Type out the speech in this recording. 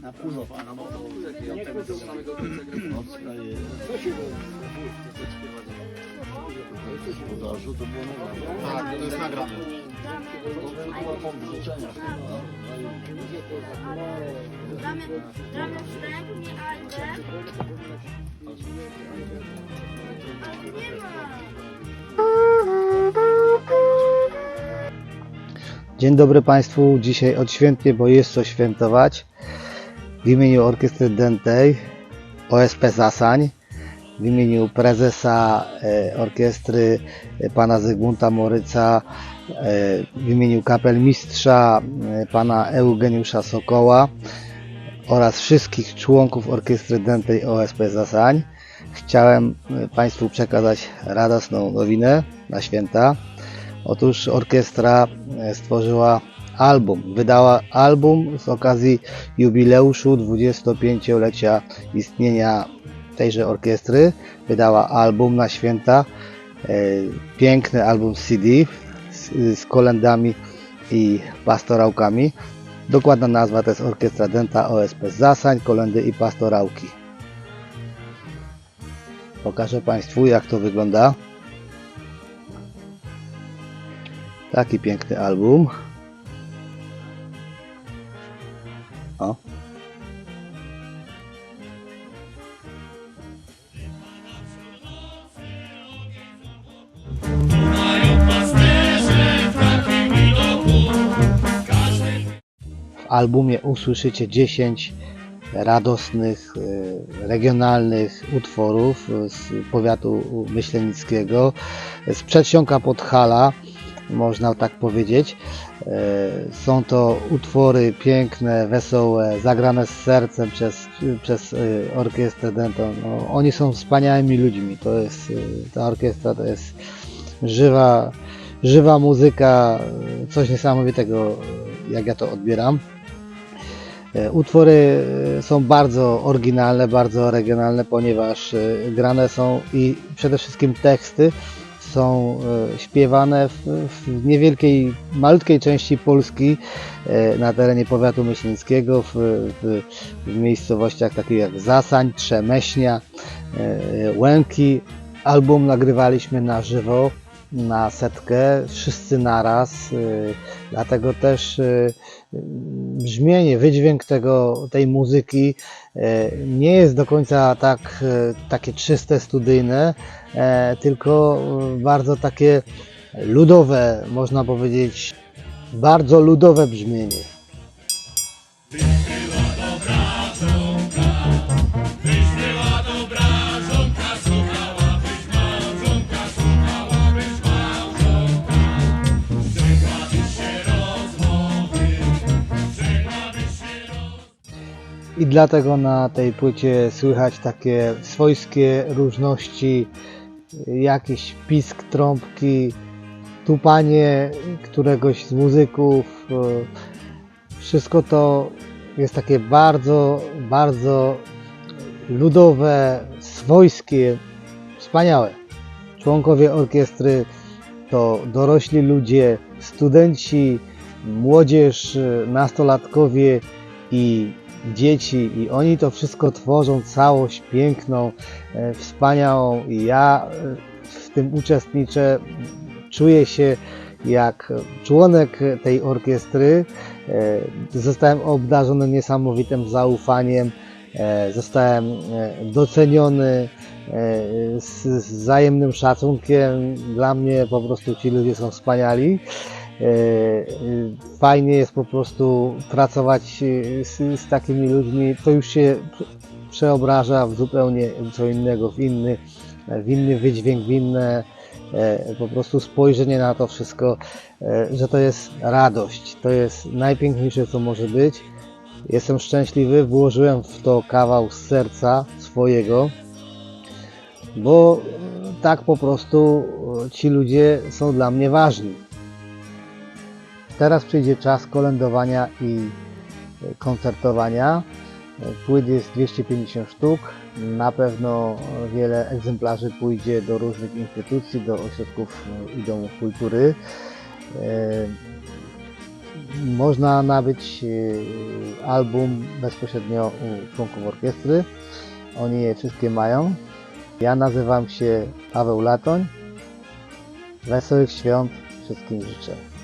Na północ, a na Nocka jest. Podarzu to było nagrane. Tak, to jest nagrane. To była pompa życzenia chyba. Damy, damy wstęp, nie Albert. Ale nie ma. Dzień dobry Państwu. Dzisiaj odświętnie, bo jest co świętować. W imieniu Orkiestry Dentej OSP Zasań, w imieniu prezesa e, orkiestry e, pana Zygmunta Moryca, e, w imieniu kapelmistrza pana Eugeniusza Sokoła oraz wszystkich członków Orkiestry Dentej OSP Zasań chciałem Państwu przekazać radosną nowinę na święta. Otóż orkiestra e, stworzyła album, wydała album z okazji jubileuszu 25-lecia istnienia tejże orkiestry. Wydała album na święta, e, piękny album CD z, kolendami i pastorałkami. Dokładna nazwa to jest Orkiestra Denta OSP Zasań, kolendy i pastorałki. Pokażę Państwu jak to wygląda. Taki piękny album. O. W albumie usłyszycie 10 radosnych, e, regionalnych utworów z powiatu myślenickiego, z przedsionka Podhala, można tak powiedzieć. E, Są to utwory piękne, wesołe, zagrane z sercem przez, przez e, orkiestrę Denton. No, oni są wspaniałymi ludźmi. To jest, e, ta orkiestra to jest żywa, żywa muzyka, coś niesamowitego, jak ja to odbieram. Utwory są bardzo oryginalne, bardzo regionalne, ponieważ grane są i przede wszystkim teksty są e, śpiewane w, w niewielkiej, malutkiej części Polski e, na terenie powiatu myśleńskiego, w, w, w miejscowościach takich jak Zasań, Trzemeśnia, e, Łęki. Album nagrywaliśmy na żywo, na setkę, wszyscy naraz, e, dlatego też e, brzmienie, wydźwięk tego, tej muzyki e, nie jest do końca tak, takie czyste, studyjne, e, tylko bardzo takie ludowe, można powiedzieć, bardzo ludowe brzmienie. I dlatego na tej płycie słychać takie swojskie różności, jakiś pisk trąbki, tupanie któregoś z muzyków. Wszystko to jest takie bardzo, bardzo ludowe, swojskie, wspaniałe. Członkowie orkiestry to dorośli ludzie, studenci, młodzież, nastolatkowie i dzieci i oni to wszystko tworzą całość piękną, e, wspaniałą i ja e, w tym uczestniczę, czuję się jak członek tej orkiestry. E, Zostałem obdarzony niesamowitym zaufaniem, zostałem doceniony z wzajemnym szacunkiem. Dla mnie po prostu ci ludzie są wspaniali. E, e, Fajnie jest po prostu pracować e, z, z takimi ludźmi. To już się przeobraża w zupełnie co innego, w inny, w inny wydźwięk, w inne po prostu spojrzenie na to wszystko, że to jest radość. To jest najpiękniejsze, co może być. Jestem szczęśliwy, włożyłem w to kawał z serca swojego, bo tak po prostu ci ludzie są dla mnie ważni. Teraz przyjdzie czas kolędowania i e, koncertowania. Płyt jest 250 sztuk. Na pewno wiele egzemplarzy pójdzie do różnych instytucji, do ośrodków e, i domów kultury. E, można nabyć album bezpośrednio u członków orkiestry. Oni je wszystkie mają. Ja nazywam się Paweł Latoń. Wesołych świąt wszystkim życzę.